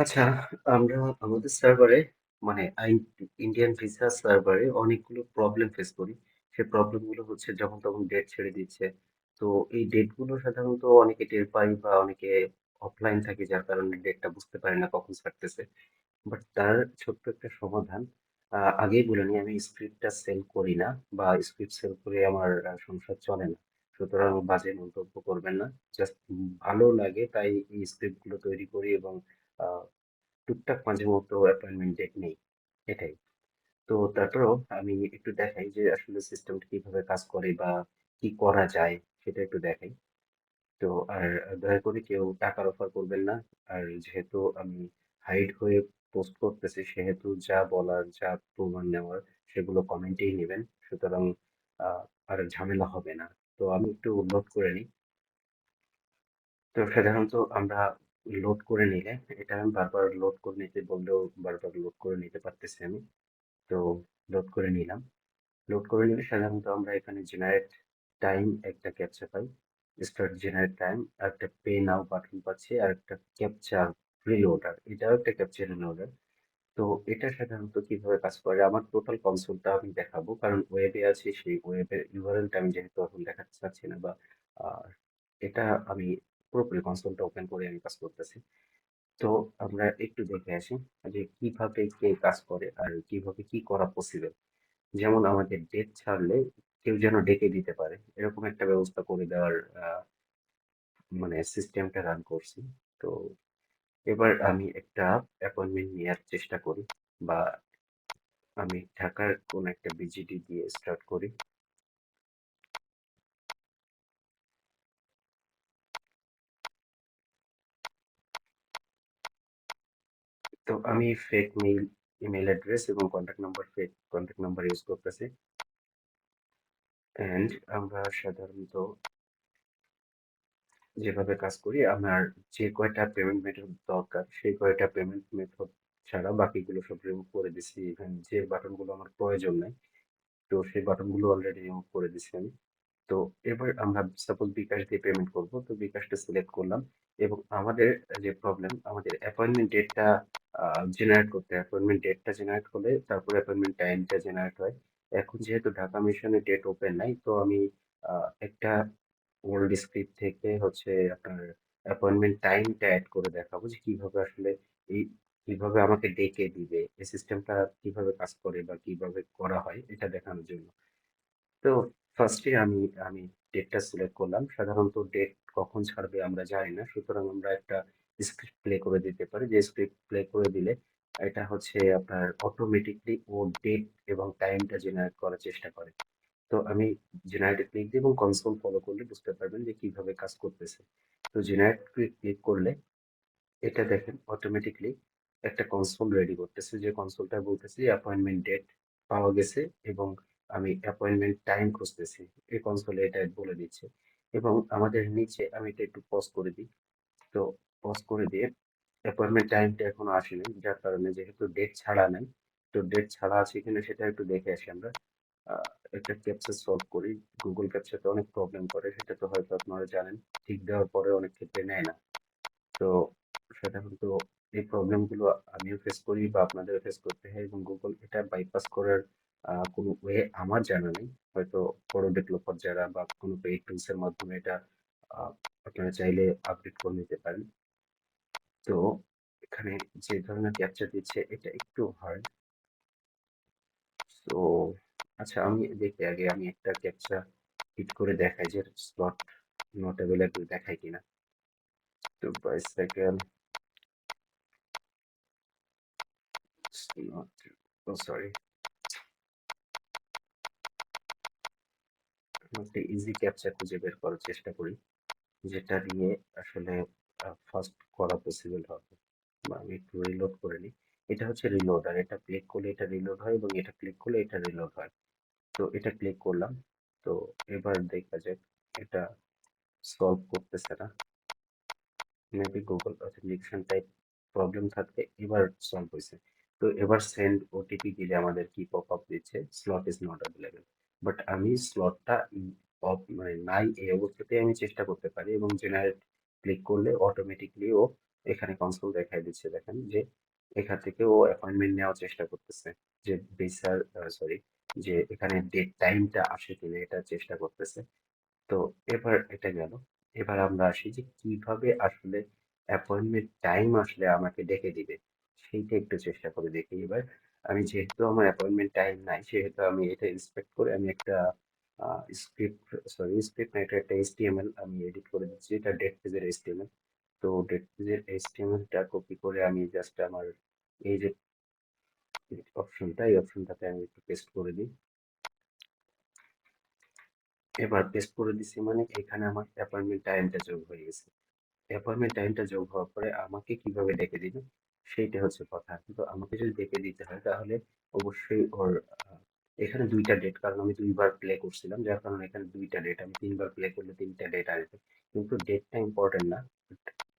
আচ্ছা, আমরা আমাদের সার্ভারে মানে ইন্ডিয়ান ভিসা সার্ভারে অনেকগুলো প্রবলেম ফেস করি। সেই প্রবলেমগুলো হচ্ছে যখন তখন ডেট ছেড়ে দিচ্ছে। তো এই ডেটগুলো সাধারণত অনেকে টের পায় বা অনেকে অফলাইন থাকে যার কারণে ডেটটা বুঝতে পারে না কখন ছাড়তেছে। বাট তার ছোট্ট একটা সমাধান আগেই বলে নিই আমি স্ক্রিপ্টটা সেল করি না বা স্ক্রিপ্ট সেল করে আমার সংসার চলে না। সুতরাং বাজে মন্তব্য করবেন না। জাস্ট ভালো লাগে তাই এই স্ক্রিপ্টগুলো তৈরি করি এবং টুকটাক মাঝে মতো অ্যাপয়েন্টমেন্ট ডেট নেই। এটাই। তো তারপরেও আমি একটু দেখাই যে আসলে সিস্টেমটা কীভাবে কাজ করে বা কি করা যায় সেটা একটু দেখাই। তো আর দয়া করে কেউ টাকার অফার করবেন না। আর যেহেতু আমি হাইড হয়ে পোস্ট করতেছি সেহেতু যা বলার, যা প্রমাণ নেওয়ার সেগুলো কমেন্টেই নেবেন সুতরাং আর ঝামেলা হবে না। তো আমি একটু লোড করে নিই। তো সাধারণত আমরা লোড করে নিলে, এটা আমি বারবার লোড করে নিতে বললেও বারবার লোড করে নিতে পারতেছি আমি। তো লোড করে নিলাম। লোড করে নিলে সাধারণত আমরা এখানে জেনারেট টাইম একটা ক্যাপচা পাই। স্টার্ট জেনারেট টাইম আর একটা পে নাও বাটন পাচ্ছি আরেকটা ক্যাপচা রিলোডার এটাও একটা ক্যাপচা রিলোডার। তো এটা সাধারণত কীভাবে কাজ করে আমার টোটাল কনসোলটা আমি দেখাবো, কারণ ওয়েবে আছে, সেই ওয়েবের ইউআরএলটা আমি যেহেতু এখন দেখাতে চাচ্ছি না বা এটা আমি পুরোপুরি কনসোলটা ওপেন করে আমি কাজ করতেছি। তো আমরা একটু দেখে আসি যে কীভাবে কে কাজ করে আর কীভাবে কি করা পসিবল। যেমন আমাদের ডেট ছাড়লে কেউ যেন ডেকে দিতে পারে। এরকম একটা ব্যবস্থা করে দেওয়ার মানে সিস্টেমটা রান করছি। তো এবার আমি একটা অ্যাপয়েন্টমেন্ট নেওয়ার চেষ্টা করি বা আমি ঢাকার কোনো একটা বিজিটি দিয়ে স্টার্ট করি। তো আমি ফেক মেইল, ইমেইল অ্যাড্রেস এবং contact number fake contact number use করতেছি। অ্যান্ড আমরা সাধারণত যেভাবে কাজ করি আমার যে কয়টা পেমেন্ট মেথড দরকার সেই কয়টা পেমেন্ট মেথড ছাড়া বাকিগুলো সব রিমুভ করে দিছি। ইভেন যে বাটনগুলো আমার প্রয়োজন নাই তো সেই বাটনগুলো অলরেডি রিমুভ করে দিছি আমি। তো এবার আমরা সাপোজ বিকাশ দিয়ে পেমেন্ট করব। তো বিকাশটা সিলেক্ট করলাম এবং আমাদের যে প্রবলেম আমাদের অ্যাপয়েন্টমেন্ট ডেটটা জেনারেট করতে। অ্যাপয়েন্টমেন্ট ডেটটা জেনারেট হলে তারপরে অ্যাপয়েন্টমেন্ট টাইমটা জেনারেট হয়। এখন যেহেতু ঢাকা মিশনের ডেট ওপেন নাই, তো আমি একটা ওল্ড স্ক্রিপ্ট থেকে হচ্ছে আপনার অ্যাপয়েন্টমেন্ট টাইমটা অ্যাড করে দেখাবো যে কীভাবে আসলে এই, কীভাবে আমাকে ডেকে দিবে। এই সিস্টেমটা কীভাবে কাজ করে বা কীভাবে করা হয়, এটা দেখানোর জন্য। তো ফার্স্টে আমি আমি ডেটটা সিলেক্ট করলাম। সাধারণত ডেট কখন ছাড়বে আমরা জানি না। সুতরাং আমরা একটা স্ক্রিপ্ট প্লে করে দিতে পারি। যে স্ক্রিপ্ট প্লে করে দিলে এটা হচ্ছে আপনার অটোমেটিক্যালি ও ডেট এবং টাইমটা জেনারেট করার চেষ্টা করে। তো আমি জেনারেট ক্লিক দিই এবং কনসোল ফলো করলে বুঝতে পারবেন যে কীভাবে কাজ করতেছে। তো জেনারেট এ ক্লিক করলে এটা দেখেন অটোমেটিক্যালি একটা কনসোল রেডি করতেছে যে কনসোলটা বলতেছে অ্যাপয়েন্টমেন্ট ডেট পাওয়া গেছে এবং আমি অ্যাপয়েন্টমেন্ট টাইম খুঁজতেছি। এই কনসোলে এটা বলে দিচ্ছে এবং আমাদের নিচে আমি এটা একটু পজ করে দিই। তো পজ করে দিয়ে অ্যাপয়েন্টমেন্ট টাইমটা এখনও আসেনি। যার কারণে যেহেতু ডেট ছাড়া নাই, তো ডেট ছাড়া আছে কিনা সেটা একটু দেখে আসি আমরা। একটা ক্যাপচা সলভ করি। Google ক্যাপচাতে অনেক প্রবলেম করে সেটা তো হয়তো আপনারা জানেন। ঠিক দেওয়ার পরে অনেক ক্ষেত্রে নেয় না। তো সাধারণত এই প্রবলেমগুলো আমিও ফেস করি বা আপনাদেরও ফেস করতে হয় এবং গুগল এটা বাইপাস করার কোনো ওয়ে আমার জানা নেই। হয়তো বড় ডেভেলপার যারা বা কোনো পেইড টুলস এর মাধ্যমে এটা আপনারা চাইলে আপডেট করে নিতে পারেন। তো এখানে যে ধরনের ক্যাপচার দিচ্ছে, এটা একটু হার্ড। সো আচ্ছা আমি দেখি আগে, আমি একটা ক্যাপচা হিট করে দেখাই যে স্লট নট এভেইলেবল দেখায় কিনা। তো বাইসাইকেল not oh একটা ইজি ক্যাপচা খুঁজে বের করার চেষ্টা করি। যেটা দিয়ে আসলে ফার্স্ট করা পসিবল হবে। বা আমি একটু রিলোড করে নিই। এটা হচ্ছে রিলোড আর এটা ক্লিক করলে এটা রিলোড হয় এবং এটা ক্লিক করলে এটা রিলোড হয়। তো এটা ক্লিক করলাম। তো এবার দেখা যাক, এটা সলভ করতেছে না। Maybe Google authentication type problem থাকলে এবার সলভ হয়েছে। তো এবার সেন্ড ওটিপি দিলে আমাদের কি পপ আপ দিচ্ছে? Slot is not available but আমি স্লটটা অফ মানে নাই এই অবস্থাতে আমি চেষ্টা করতে পারি এবং জেনারেট ক্লিক করলে অটোমেটিকলি ও এখানে কনসোল দেখায় দিচ্ছে। দেখেন যে এখান থেকে ও অ্যাপয়েন্টমেন্ট নেওয়ার চেষ্টা করতেছে। যে ভিসার সরি যে এখানে ডেট টাইমটা আসে কিনা এটা চেষ্টা করতেছে। তো এবার এটা গেল। এবার আমরা আসি যে কীভাবে আসলে অ্যাপয়েন্টমেন্ট টাইম আসলে আমাকে ডেকে দিবে। সেইটা একটু চেষ্টা করে দেখি এবার। আমি যেহেতু আমার অ্যাপয়েন্টমেন্ট টাইম নাই, সেহেতু আমি এটা ইন্সপেক্ট করে আমি একটা স্ক্রিপ্ট সরি স্ক্রিপ্ট না, এটা একটা এইচটিএমএল আমি এডিট করে দিচ্ছি, এটা ডেট পেজের এইচটিএমএল তো ডেট পেজের এইচটিএমএলটা কপি করে আমি জাস্ট আমার এই যে অপশনটা এই অপশনটাতে আমি একটু পেস্ট করে দিই। এবার পেস্ট করে দিছি মানে এখানে আমার অ্যাপয়েন্টমেন্ট টাইমটা যোগ হয়ে গেছে। অ্যাপয়েন্টমেন্ট টাইমটা যোগ হওয়ার পরে আমাকে কীভাবে ডেকে দিবে? সেইটা হচ্ছে কথা। কিন্তু আমাকে যদি ডেকে দিতে হয়, তাহলে অবশ্যই ওর এখানে দুইটা ডেট কারণ আমি দুইবার প্লে করছিলাম, যার কারণে এখানে দুইটা ডেট আমি তিনবার প্লে করলে তিনটা ডেট আসবে। কিন্তু ডেটটা ইম্পর্টেন্ট না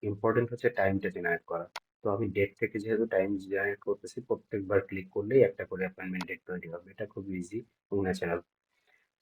ইম্পর্টেন্ট হচ্ছে টাইমটা জেনারেট করা। তো আমি ডেট থেকে যেহেতু টাইম জেনারেট করতেছি, প্রত্যেকবার ক্লিক করলেই একটা করে অ্যাপয়েন্টমেন্ট ডেট তৈরি হবে। এটা খুব ইজি এবং ন্যাচারাল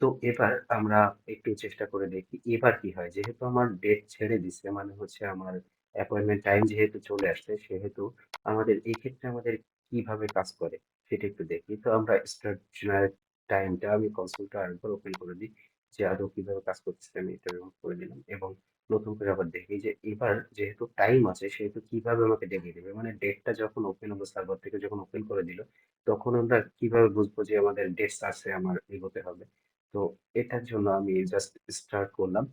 তো এবার আমরা একটু চেষ্টা করে দেখি, এবার কি হয়? যেহেতু আমার ডেট ছেড়ে দিছে মানে হচ্ছে আমার অ্যাপয়েন্টমেন্ট টাইম যেহেতু চলে আসছে, সেহেতু আমাদের এই ক্ষেত্রে আমাদের কীভাবে কাজ করে সেটা একটু দেখি। তো আমরা স্টার্ট জেনারেট টাইমটা আমি কনসোলটা আরেকবার ওপেন করে দিই, যে আদৌ কীভাবে কাজ করতেছে আমি এটা রিমুভ করে দিলাম এবং নতুন করে আবার দেখি যে এবার যেহেতু টাইম আছে, সেহেতু কীভাবে আমাকে ডেকে দিবে? মানে ডেটটা যখন ওপেন হবে সার্ভার থেকে যখন ওপেন করে দিল, তখন আমরা কীভাবে বুঝব যে আমাদের ডেটস আছে, আমার এগোতে হবে? তো এটার জন্য আমি জাস্ট স্টার্ট করলাম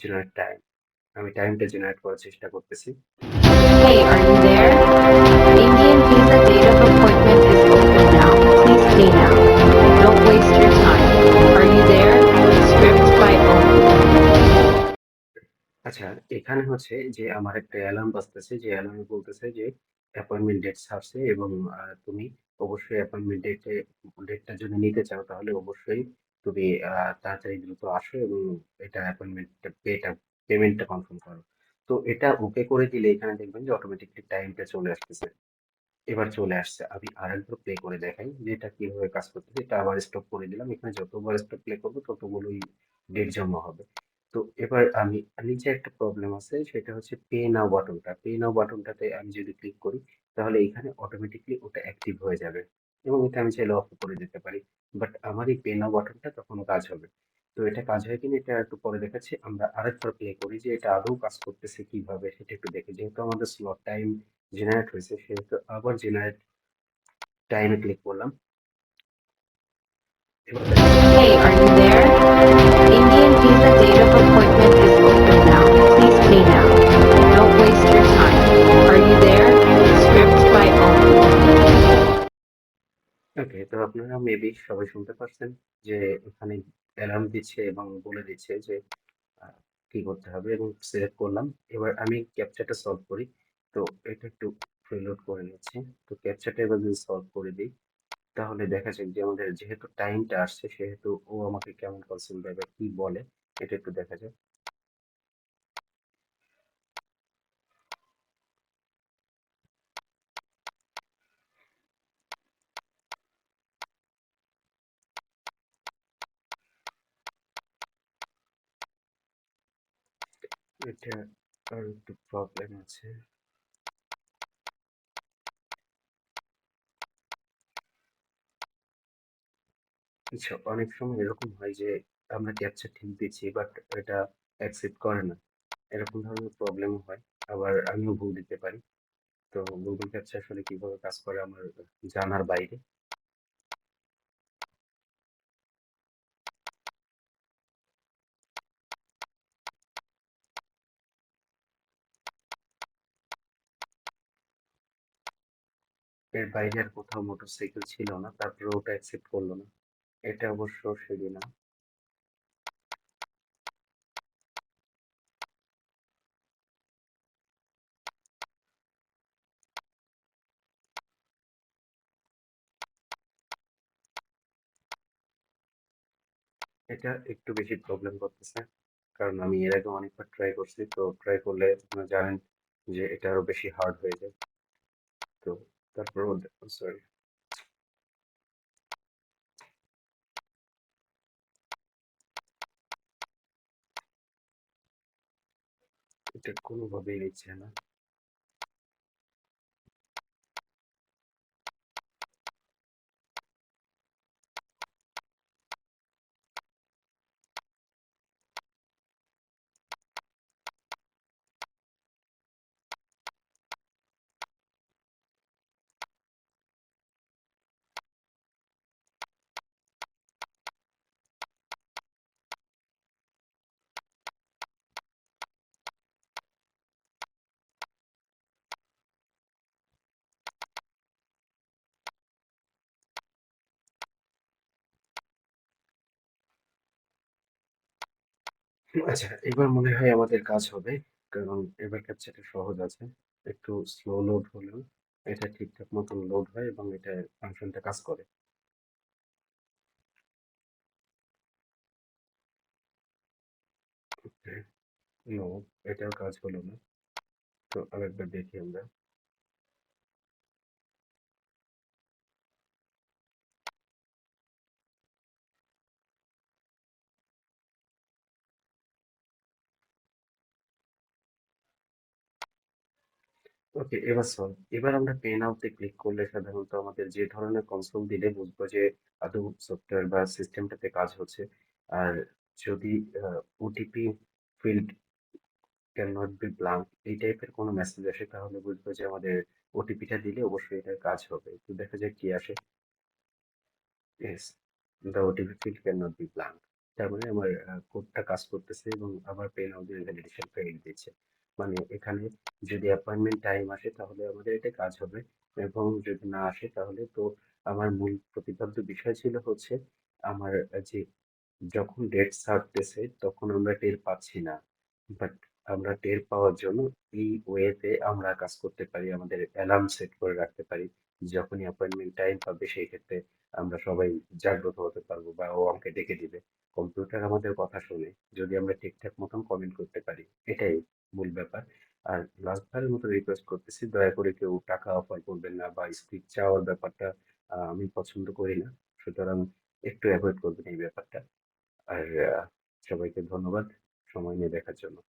জেনারেট টাইম আমি টাইমটা জেনারেট করার চেষ্টা করতেছি Hey, are you there? Indian visa date of appointment is open now. Please pay now. Don't waste your time. Are you there? Script by আচ্ছা এখানে হচ্ছে যে আমার একটা অ্যালার্ম বাজতেছে যে অ্যালার্মে বলতেছে যে অ্যাপয়েন্টমেন্ট ডেট ছাড়ছে এবং তুমি অবশ্যই অ্যাপয়েন্টমেন্ট ডেটে ডেটটা যদি নিতে চাও তাহলে অবশ্যই তুমি তাড়াতাড়ি দ্রুত আসো এবং এটা অ্যাপয়েন্টমেন্টটা পেটা পেমেন্টটা কনফার্ম করো। তো এটা ওকে করে দিলে এখানে দেখবেন যে অটোমেটিকলি টাইমটা চলে আসতেছে। এবার চলে আসছে। আমি আরেকবার প্লে করে দেখাই যে এটা কীভাবে কাজ করতেছে। এটা আবার স্টপ করে দিলাম। এখানে যতবার স্টপ প্লে করব ততগুলোই ডেট জমা হবে। তো এবার আমি নিচে একটা প্রবলেম আছে সেটা হচ্ছে পে নাও বাটনটা পে নাও বাটনটাতে আমি যদি ক্লিক করি তাহলে এখানে অটোমেটিকলি ওটা অ্যাক্টিভ হয়ে যাবে। এবং এটা আমি চাইলে অফ করে দিতে পারি। বাট আমার এই পে নাও বাটনটা তখন কাজ হবে। তো এটা কাজ হয় কিনা এটা একটু পরে দেখাচ্ছি আমরা আরেকবার প্লে করি যে এটা আদৌ কাজ করতেছে কীভাবে সেটা একটু দেখি যেহেতু আমাদের স্লট টাইম জেনারেট হয়েছে সেহেতু আবার জেনারেট টাইমে ক্লিক করলাম এবার দেখা যাচ্ছে Hey, are you there? Indian visa date of appointment is open now. Please pay now. Don't waste your time. Are you there? Script by Omi. ওকে তো আপনারা মেবি সবাই শুনতে পারছেন যে এখানে অ্যালার্ম দিচ্ছে এবং বলে দিচ্ছে যে কি করতে হবে এবং সিলেক্ট করলাম। এবার আমি ক্যাপচারটা সলভ করি। তো এটা একটু প্রিলোড করে নিচ্ছি। তো ক্যাপচারটা এবার যদি সলভ করে দিই, তাহলে দেখা যাক যে আমাদের যেহেতু টাইমটা আসছে, সেহেতু ও আমাকে কেমন কনসেন্ট দেবে কি বলে, এটা একটু দেখা যাক। এটা আর একটু প্রবলেম আছে। আচ্ছা অনেক সময় এরকম হয় যে আমরা ক্যাপচা ঠিক দিচ্ছি বাট এটা অ্যাকসেপ্ট করে না। এরকম ধরনের প্রবলেমও হয়, আবার আমিও ভুল দিতে পারি। তো গুগল ক্যাপচা আসলে কীভাবে কাজ করে আমার জানার বাইরে? এর বাইরে আর কোথাও মোটরসাইকেল ছিল না, তারপরে ওটা অ্যাকসেপ্ট করল না। এটা অবশ্য সেদি না। এটা একটু বেশি প্রবলেম করতেছে, কারণ আমি এর আগে অনেকবার ট্রাই করছি। তো ট্রাই করলে আপনারা জানেন যে এটা আরও বেশি হার্ড হয়ে যায়। তো তারপরেও সরি এটা কোনোভাবেই নিচ্ছে না আচ্ছা, এবার মনে হয় আমাদের কাজ হবে। কারণ এবার ক্যাপচাটা সহজ আছে। একটু স্লো লোড হলেও এটা ঠিকঠাক মতন লোড হয় এবং এটা ফাংশনটা কাজ করে। নো এটাও কাজ হলো না। তো আরেকবার দেখি আমরা। ওকে, এবার সলভ। এবার আমরা পেন আউট ক্লিক করলে সাধারণত আমাদের যে ধরনের কনসোল দিলে বুঝব যে আদৌ সফটওয়্যার বা সিস্টেমটাতে কাজ হচ্ছে। আর যদি OTP field can not be blank এই টাইপের কোনো মেসেজ আসে তাহলে বুঝব যে আমাদের ওটিপিটা দিলে অবশ্যই এটার কাজ হবে। তো দেখা যাক কি আসে। Yes, the OTP field can not be blank. তার মানে আমার কোডটা কাজ করতেছে এবং আবার পেন আউট দিয়ে ভ্যালিডেশন ফেইল দিচ্ছে। মানে এখানে যদি অ্যাপয়েন্টমেন্ট টাইম আসে তাহলে আমাদের এটা কাজ হবে এবং যদি না আসে তাহলে তো আমার মূল প্রতিপাদ্য বিষয় ছিল হচ্ছে আমার যে যখন ডেট ছাড়তেছে তখন আমরা টের পাচ্ছি না। বাট আমরা টের পাওয়ার জন্য এই ওয়েতে আমরা কাজ করতে পারি। আমাদের অ্যালার্ম সেট করে রাখতে পারি। যখনই অ্যাপয়েন্টমেন্ট টাইম পাবে সেই ক্ষেত্রে আমরা সবাই জাগ্রত হতে পারব বা ও আমাকে ডেকে দিবে। কম্পিউটার আমাদের কথা শোনে, যদি আমরা ঠিকঠাক মতন কমেন্ট করতে পারি। এটাই মূল ব্যাপার। আর লাস্ট বারের মতো রিকোয়েস্ট করতেছি দয়া করে কেউ টাকা অফার করবেন না বা স্পিড চাওয়ার ব্যাপারটা আমি পছন্দ করি না। সুতরাং একটু অ্যাভয়েড করবেন এই ব্যাপারটা। আর সবাইকে ধন্যবাদ সময় নিয়ে দেখার জন্য।